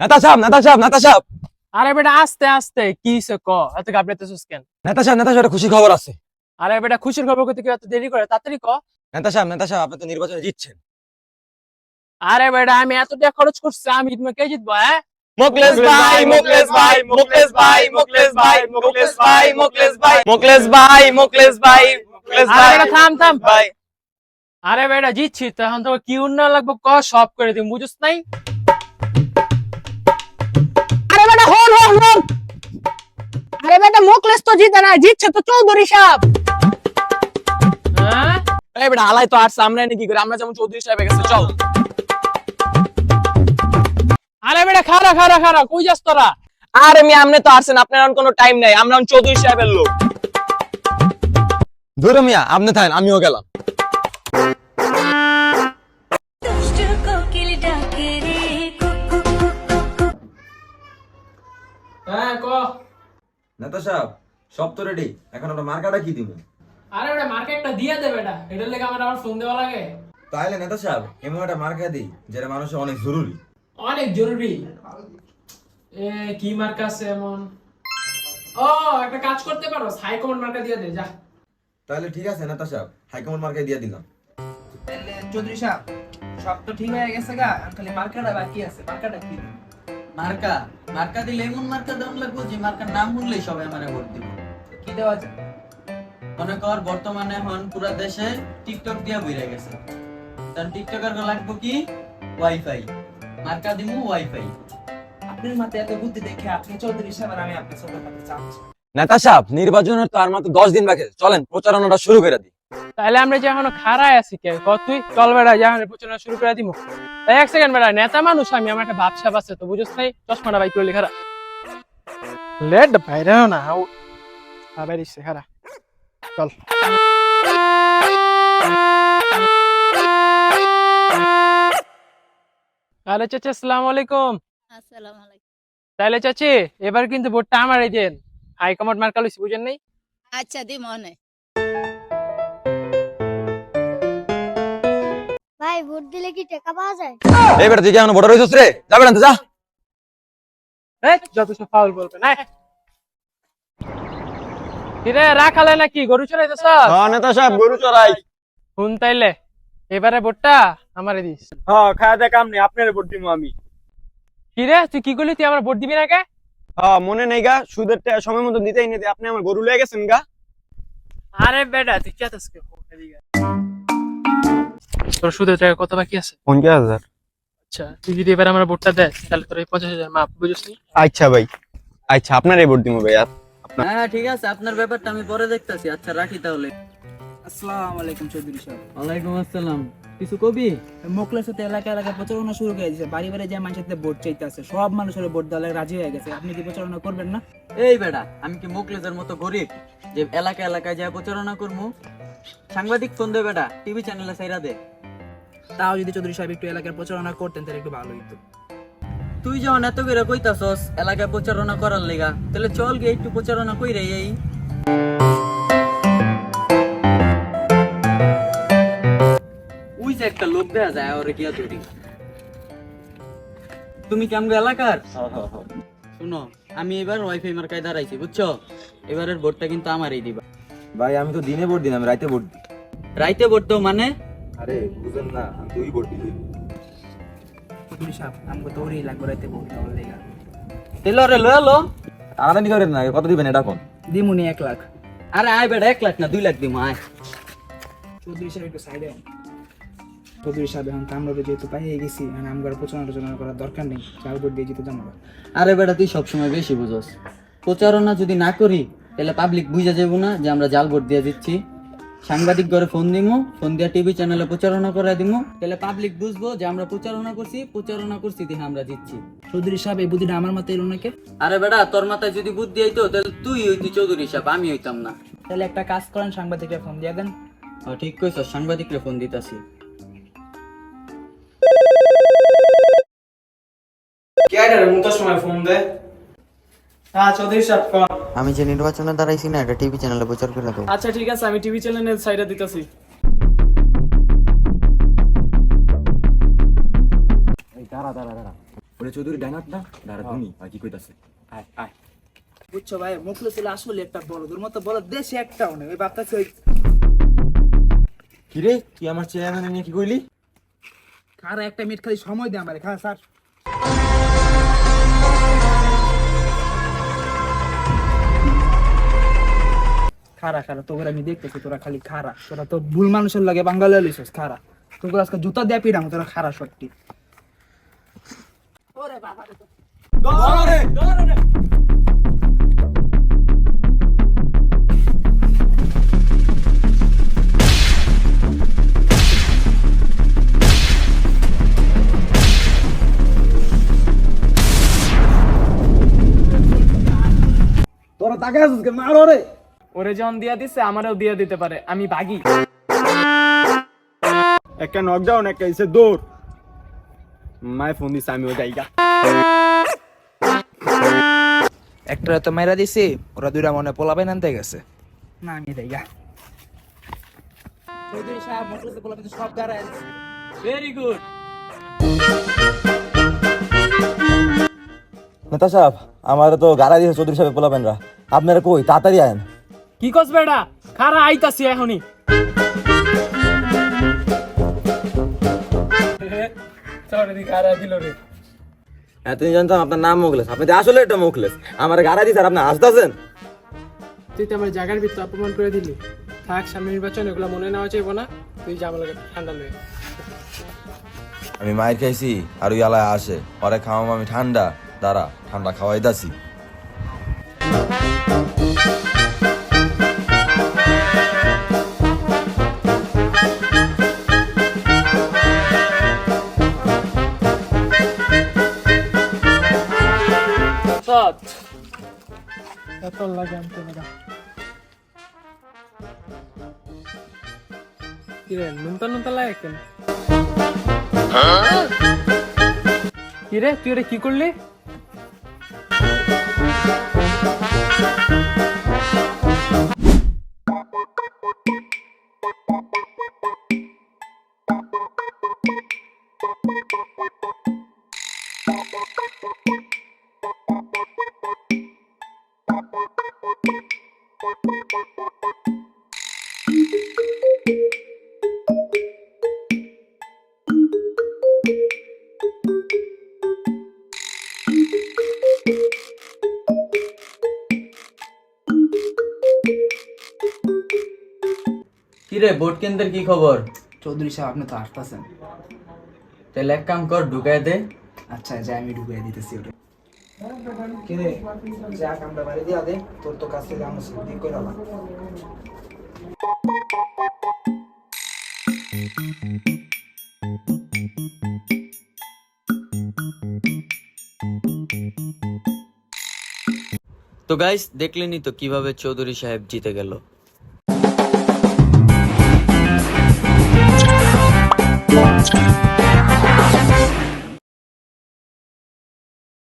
নেতা সাহেব নেতা সাহেব নেতা সাহেব আরে বেটা আস্তে আস্তে। কি ক? এত গাবড়াইতেছিস কেন? নেতা সাহেব নেতা সাহেব একটা খুশি খবর আছে। আরে বেটা খুশির খবর করতে কেউ এত দেরি করে? তাড়াতাড়ি ক। নেতা সাহেব নেতা সাহেব আপনি তো নির্বাচনে জিতছেন। আরে বেটা আমি এত টাকা খরচ করছি আমি তুমি কে জিতবো হ্যাঁ? মুকলেশ ভাই মুকলেশ ভাই মুকলেশ ভাই মুকলেশ ভাই মুকলেশ ভাই মুকলেশ ভাই মুকলেশ ভাই মুকলেশ ভাই মুকলেশ আরে ভাই বেটা থাম থাম। ভাই। আরে বেটা জিতছি তো এখন তোকে কি উন্নয়ন লাগবে ক? সব করে দিই বুঝছ নাই? আরে বেটা মুকলেশ তো জিতে না জিতছে তো চৌধুরী সাহেব। হ্যাঁ? এই বেটা হালাই তো আর সামনে কি করে? আমরা যেমন চৌধুরী সাহেব গেছে চল। আরে বেটা খারা খারা খারা কই যাস তোরা? আর আমি আমনে তো আসছেন আপনার কোনো টাইম নাই আমরা চৌধুরী সাহেবের লোক। ধরো মিয়া আপনি থাকেন আমিও গেলাম। নেতা সাহেব সব তো রেডি এখন আমরা মার্কাটা কি দিব আরে বেটা মার্কেটটা দিয়ে দে বেটা। এটার লেগে আমার আবার ফোন দেওয়া লাগে। তাহলে নেতা সাহেব এমন একটা মার্কা দিই যেটা মানুষের অনেক জরুরি। অনেক জরুরি। এ কি মার্কা আছে এমন? ও একটা কাজ করতে পারো হাইকমান্ড মার্কা দিয়ে দে যা। তাহলে ঠিক আছে নেতা সাহেব হাইকমান্ড মার্কা দিয়ে দিলাম। তাহলে চৌধুরী সাহেব সব তো ঠিক হয়ে গেছে গা খালি মার্কাটা বাকি আছে মার্কাটা কি? মার্কা? মার্কা দিলে এমন মার্কা দাম লাগবে যে মার্কার নাম শুনলেই সবাই আমার ভোট দিব। কি দেওয়া যায় মনে কর বর্তমানে এখন পুরা দেশে টিকটক দিয়া বইরা গেছে। তার টিকটকার লাগবো কি? ওয়াইফাই মার্কা দিমু ওয়াইফাই আপনার মাথায় এত বুদ্ধি দেখে আপনি চৌধুরী সাহেব আর আমি আপনার সাথে কথা চাচ্ছি। নেতা সাহেব নির্বাচনের তো আর মাত্র দশ দিন বাকি চলেন প্রচারণাটা শুরু করে দিই। তাহলে আমরা যে এখনও খাড়ায় আছি কে? তুই চল বেড়া যা এখন প্রচারণা শুরু করে দিমু। এই এক সেকেন্ড বেড়া নেতা মানুষ আমি আমার একটা ভাবসাব আছে তো বুঝছ নাই? চশমাটা বাইক করলি খারা লেট বাইরে না আবার ইসে খারা চল। আরে চাচা আসসালামু আলাইকুম। আসসালামু আলাইকুম। তাহলে চাচি এবার কিন্তু ভোটটা আমারই দেন। হাই কমান্ড মার্কা লইছি বুঝেন নাই? আচ্ছা দি মনে ভাই ভোট দিলে কি টাকা পাওয়া যায়? এই বেটা তুই কি এখন ভোটার হয়েছিস রে? যাবে না যা। এই যত সব ফাউল বলবে না। কিরে রাখালে নাকি? গরু চড়াইতে সব নেতা সাহেব গরু চড়াই। শুন তাইলে এবারে ভোটটা আমারে দিস। হ্যাঁ খাওয়া দেখ কাম নেই আপনার ভোট দিব আমি। কিরে তুই কি করলি? তুই আমার ভোট দিবি না কে? হ্যাঁ মনে নেই গা সুদের টাকা সময় মতো দিতেই নিতে আপনি আমার গরু লয়ে গেছেন গা। আরে বেটা তুই কে? তাসকে তোর সুদের টাকা কত বাকি আছে? পঞ্চাশ হাজার। আচ্ছা তুই যদি এবার আমার ভোটটা দেস তাহলে তোর এই পঞ্চাশ হাজার মাপ বুঝছিস নি? আচ্ছা ভাই আচ্ছা আপনারই ভোট দিব ভাই আর হ্যাঁ ঠিক আছে আপনার ব্যাপারটা আমি পরে দেখতাছি। আচ্ছা রাখি তাহলে। আসসালামু আলাইকুম চৌধুরী সাহেব। ওয়ালাইকুম আসসালাম। কিছু কবি? মোকলের সাথে এলাকা এলাকা প্রচারণা শুরু করে দিয়েছে বাড়ি বাড়ি যে মানুষের ভোট চাইতে আছে সব মানুষের ভোট দেওয়ালে রাজি হয়ে গেছে। আপনি কি প্রচারণা করবেন না? এই বেটা আমি কি মুকলেজের মতো গরিব যে এলাকা এলাকায় যা প্রচারণা করব সাংবাদিক ফোন দে বেটা টিভি চ্যানেলে সাইরা দে। তাও যদি চৌধুরী সাহেব একটু এলাকার প্রচারণা করতেন তাহলে একটু ভালো হইতো। তুই যখন এত করে কইতাছস এলাকায় প্রচারণা করার লেগা তাহলে চল গিয়ে একটু প্রচারণা কইরে এই। যে একটা লোক দেয়া যায় ওরে গিয়া ধরি। তুমি কি আমগো এলাকার? শুনো আমি এবার ওয়াইফাই মার্কায় দাঁড়াইছি বুঝছ? এবারের ভোটটা কিন্তু আমারই দিবা। ভাই আমি তো দিনে ভোট দিন আমি রাতে ভোট রাইতে ভোট তো মানে আরে বুঝেন না আমি সাহেব আমাকে লাগবে রাইতে লেগা লয়ে লো করেন না কত দিবেন এটা কোন? দিমুনি এক লাখ। আরে আয় বেটা এক লাখ না দুই লাখ দিম আয়। চৌধুরী সাহেব একটু সাইডে চৌধুরী সাহেব এখন যেহেতু পাইয়ে গেছি মানে আমার প্রচারণা টচারণা করার দরকার নেই চাল ভোট দিয়ে যেতে জানো আরে বেটা তুই সবসময় বেশি বুঝোস। প্রচারণা যদি না করি তাহলে পাবলিক বুঝা যাব না যে আমরা জাল ভোট দিয়ে দিচ্ছি সাংবাদিক ঘরে ফোন দিমু ফোন দিয়া টিভি চ্যানেলে প্রচারণা করে দিমু। তাহলে পাবলিক বুঝব যে আমরা প্রচারণা করছি প্রচারণা করছি দেখে আমরা জিতছি। চৌধুরী সাহেব এই বুদ্ধিটা আমার মাথায় এলো নাকি আরে বেটা তোর মাথায় যদি বুদ্ধি হইতো তাহলে তুই হইতি চৌধুরী সাহেব আমি হইতাম না। তাহলে একটা কাজ করেন সাংবাদিকরা ফোন দিয়ে দেন। ও, ঠিক কইছ সাংবাদিকরে ফোন দিতাছি। কে আর মুতোশমাল ফোন দে। হ্যাঁ চৌধুরী সাহেব আমি যে নির্বাচনে দাঁড়াইছি না এটা টিভি চ্যানেলে প্রচার করে দেবো। আচ্ছা ঠিক আছে আমি টিভি চ্যানেলের সাইডে দিতেছি। ওরে চৌধুরী ডাইনাত না দাঁড়া তুমি আর কি কইতাছে? আয় আয়। বুঝছ ভাই মুখলে ছিল আসলে একটা বড় তোর মতো বড় দেশে একটাও নেই ওই বাপটাছে ওই কিরে তুই আমার চেয়ারম্যান নিয়ে কি কইলি? খারা একটা মিনিট খালি সময় দে আমারে খা স্যার। খারা খারা। তোর আমি দেখতেছি তোরা খালি খারা। তোরা তো ভুল মানুষের লাগে বাঙালি লিসস খারা। তোকে আজকে জুতা দিয়ে পিড়াম তোরা খারা সত্যি। ওরে বাবা রে। তোরা তাকে আসিস কে মারো রে! ওরে যখন দিয়া দিছে আমারও দিয়া দিতে পারে। আমি বাগি। একটা নকডাউন একটা ইসে দৌড়। মায় ফোন দিছে আমি ওই জায়গা একটা তো মেরা দিছি ওরা দুইটা মনে পোলাবে নানতে গেছে। না আমি দেইগা চৌধুরী সাহেব মোটরসাইকেল পোলাবে সব গাড়ায় ভেরি গুড নেতা সাহেব আমার তো গাড়া দিয়েছে চৌধুরী সাহেব পোলাবেনরা আপনারা কই? তাড়াতাড়ি আয়েন। কি কস বেটা খারা আইতাছি এখনই। এতদিন জানতাম আপনার নাম মুখলেস। আপনি তো আসলে একটা মুখলেস। আমার গাড়া আর আপনি আসতেছেন? তুই তো আমার জায়গার ভিতর অপমান করে দিলি। থাক সামনে নির্বাচন এগুলো মনে নেওয়া চাইব না। তুই যা আমার ঠান্ডা লয়ে আমি মায়ের খাইছি আর ওই আলায় আসে। পরে খাওয়াম আমি ঠান্ডা। দাঁড়া ঠান্ডা খাওয়াই দাসি এত লাগে আনতে লাগা কিরে নুনতা নুনতা লাগে কেন? কিরে তুই কি করলি? কিরে ভোট কেন্দ্রের কি খবর? চৌধুরী সাহেব আপনি তো আসতেছেন তাহলে এক কাম কর ঢুকায় দে। আচ্ছা যা আমি ঢুকিয়ে দিতেছি ওটা। কিরে যা কামটা বাড়ি দিয়া দে তোর তো কাছ আমার দিক করে আলা তো গাইস দেখলেনই তো কীভাবে চৌধুরী সাহেব জিতে গেল।